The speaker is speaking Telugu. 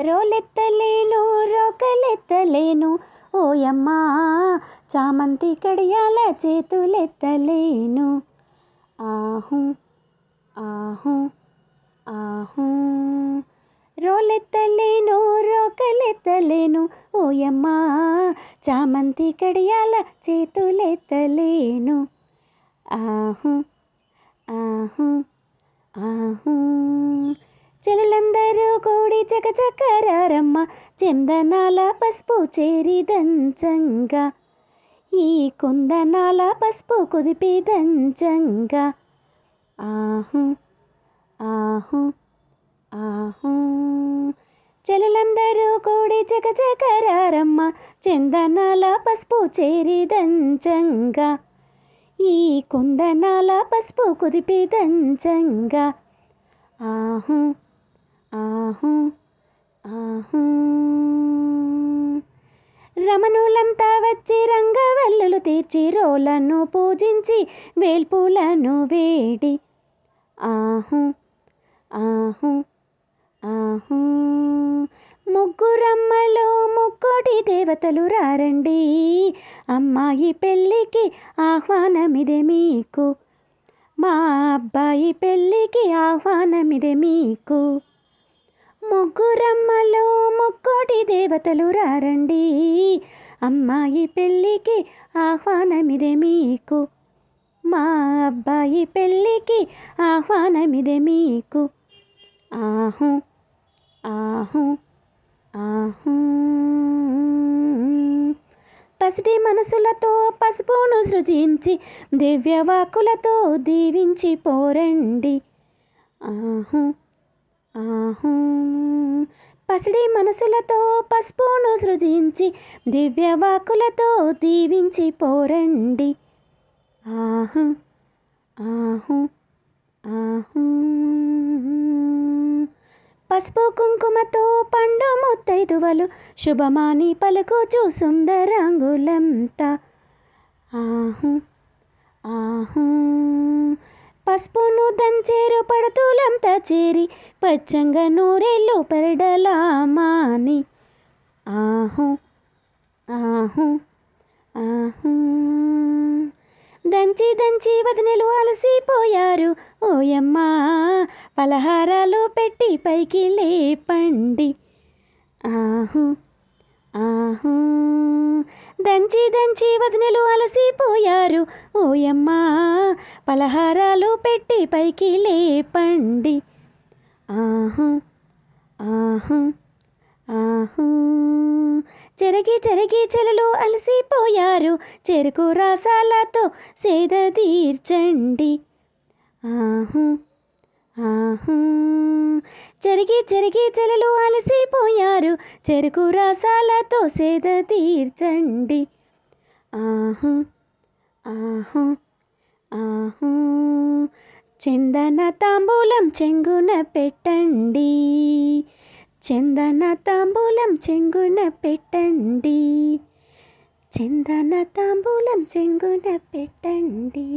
రోలెత్తలేను రోకలెత్తలేను. ఓయమ్మా చామంతి కడియాల చేతులెత్తలేను. ఆహు ఆహు ఆహు. రోలెత్తలేను రోకలెత్తలేను. ఓయమ్మా చామంతి కడియాల చేతులెత్తలేను. ఆహు ఆహు ఆహు. చెలులందరూ కూడి చకచకరారమ్మ చందనాల పసుపు చేరి దంచంగా ఈ కుందనాల పసుపు కుదిపి దంచంగా ఆహు ఆహు ఆహు. చెలులందరూ కూడి చకచకరారమ్మ చందనాల పసుపు చేరి దంచంగా ఈ కుందనాల పసుపు కుదిపి దంచంగా ఆహు ఆహూ ఆహూ. రమణులంతా వచ్చి రంగవల్లులు తీర్చి రోలను పూజించి వేల్పులను వేడి. ఆహు ఆహు ఆహు. ముగ్గురమ్మలో ముక్కోటి దేవతలు రారండి. అమ్మాయి పెళ్ళికి ఆహ్వానమిదే మీకు. మా అబ్బాయి పెళ్ళికి ఆహ్వానమిదే మీకు. ముగ్గురమ్మలో ముక్కోటి దేవతలు రారండి. అమ్మాయి పెళ్ళికి ఆహ్వానమిదే మీకు. మా అబ్బాయి పెళ్ళికి ఆహ్వానమిదే మీకు. ఆహు ఆహు ఆహు. పసిటి మనసులతో పసుపును సృజించి దివ్యవాకులతో దీవించి పోరండి. ఆహు ఆహు. పసిడి మనసులతో పసుపును సృజించి దివ్యవాకులతో దీవించి పోరండి. ఆహు ఆహు ఆహు. పసుపు కుంకుమతో పండు ముత్తైదువలు శుభమాని పలుకుచు సుందరాంగులంతా. ఆహు ఆహూ. పసుపును దంచేరు పడతులంతా చేరి పచ్చంగా నూరెళ్ళు పెరడలామాని ఆహు ఆహు ఆహు. దంచి దంచి వదినలు అలసిపోయారు. ఓయమ్మా పలహారాలు పెట్టి పైకి లేపండి. ఆహు ఆహు. దంచి దంచి వదినలు అలసిపోయారు. ఓయమ్మా పలహారాలు పెట్టి పైకి లేపండి. ఆహు ఆహు ఆహు. చెరగి చెరగి చెలలు అలసిపోయారు. చెరుకు రాసాలతో సేద తీర్చండి. ఆహు ఆహూ. చెరిగి చెరిగి చెలలు అలసిపోయారు. చెరుకు రసాలతో సేద తీర్చండి. ఆహు ఆహు ఆహు. చందన తాంబూలం చెంగున పెట్టండి. చందన తాంబూలం చెంగున పెట్టండి. చందన తాంబూలం చెంగున పెట్టండి.